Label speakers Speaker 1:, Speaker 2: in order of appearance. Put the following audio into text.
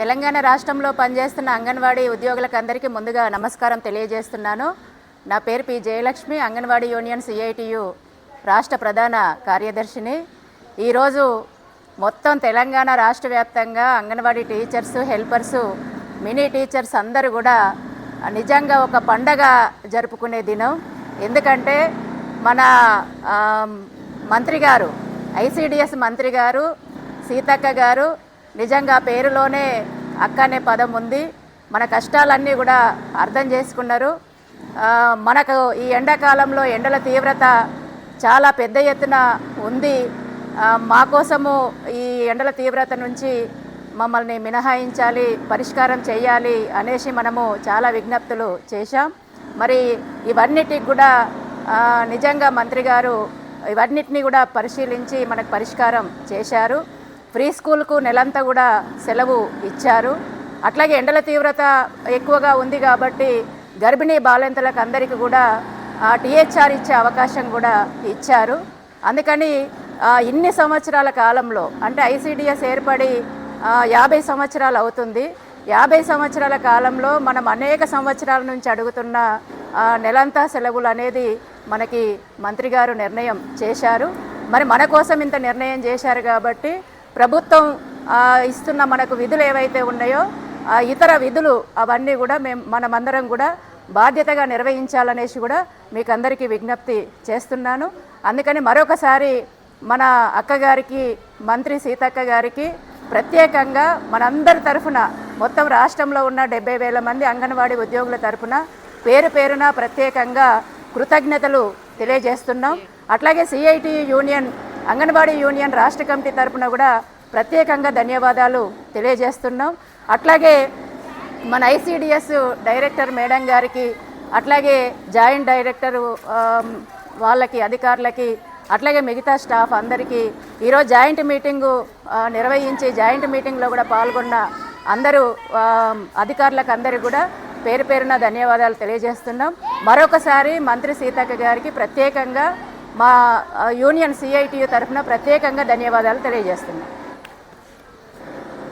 Speaker 1: తెలంగాణ రాష్ట్రంలో పనిచేస్తున్న అంగన్వాడీ ఉద్యోగులకందరికీ ముందుగా నమస్కారం తెలియజేస్తున్నాను. నా పేరు P Jayalakshmi anganwadi union CITU రాష్ట్ర ప్రధాన కార్యదర్శిని. ఈరోజు మొత్తం తెలంగాణ రాష్ట్ర వ్యాప్తంగా anganwadi teachers helpers mini teachers అందరూ కూడా నిజంగా ఒక పండగ జరుపుకునే దినం. ఎందుకంటే మన మంత్రి గారు ఐసిడిఎస్ మంత్రి గారు సీతక్క గారు నిజంగా పేరులోనే అక్క అనే పదం ఉంది. మన కష్టాలన్నీ కూడా అర్థం చేసుకున్నారు. మనకు ఈ ఎండాకాలంలో ఎండల తీవ్రత చాలా పెద్ద ఎత్తున ఉంది. మా కోసము ఈ ఎండల తీవ్రత నుంచి మమ్మల్ని మినహాయించాలి పరిష్కారం చేయాలి అనేసి మనము చాలా విజ్ఞప్తులు చేశాం. మరి ఇవన్నిటికి కూడా నిజంగా మంత్రి గారు ఇవన్నిటిని కూడా పరిశీలించి మనకు పరిష్కారం చేశారు. ప్రీ స్కూల్కు నెలంతా కూడా సెలవు ఇచ్చారు. అట్లాగే ఎండల తీవ్రత ఎక్కువగా ఉంది కాబట్టి గర్భిణీ బాలింతలకు అందరికీ కూడా టీహెచ్ఆర్ ఇచ్చే అవకాశం కూడా ఇచ్చారు. అందుకని ఇన్ని సంవత్సరాల కాలంలో అంటే ఐసీడిఎస్ ఏర్పడి యాభై సంవత్సరాలు అవుతుంది. యాభై సంవత్సరాల కాలంలో మనం అనేక సంవత్సరాల నుంచి అడుగుతున్న నెలంతా సెలవులు అనేది మనకి మంత్రి గారు నిర్ణయం చేశారు. మరి మన కోసం ఇంత నిర్ణయం చేశారు కాబట్టి ప్రభుత్వం ఇస్తున్న మనకు విధులు ఏవైతే ఉన్నాయో ఇతర విధులు అవన్నీ కూడా మేము మనమందరం కూడా బాధ్యతగా నిర్వహించాలనేసి కూడా మీకు అందరికీ విజ్ఞప్తి చేస్తున్నాను. అందుకని మరొకసారి మన అక్కగారికి మంత్రి సీతక్క గారికి ప్రత్యేకంగా మనందరి తరఫున మొత్తం రాష్ట్రంలో ఉన్న డెబ్బై వేల మంది అంగన్వాడీ ఉద్యోగుల తరఫున పేరు పేరున ప్రత్యేకంగా కృతజ్ఞతలు తెలియజేస్తున్నాం. అట్లాగే సిఐటి యూనియన్ అంగన్వాడీ యూనియన్ రాష్ట్ర కమిటీ తరఫున కూడా ప్రత్యేకంగా ధన్యవాదాలు తెలియజేస్తున్నాం. అట్లాగే మన ఐసిడిఎస్ డైరెక్టర్ మేడం గారికి అట్లాగే జాయింట్ డైరెక్టర్ వాళ్ళకి అధికారులకి అట్లాగే మిగతా స్టాఫ్ అందరికీ ఈరోజు జాయింట్ మీటింగు నిర్వహించి జాయింట్ మీటింగ్లో కూడా పాల్గొన్న అందరూ అధికారులకు అందరికీ కూడా పేరు పేరున ధన్యవాదాలు తెలియజేస్తున్నాం. మరొకసారి మంత్రి సీతక్క గారికి ప్రత్యేకంగా మా యూనియన్ సిఐటియు తరఫున ప్రత్యేకంగా ధన్యవాదాలు తెలియజేస్తున్నాను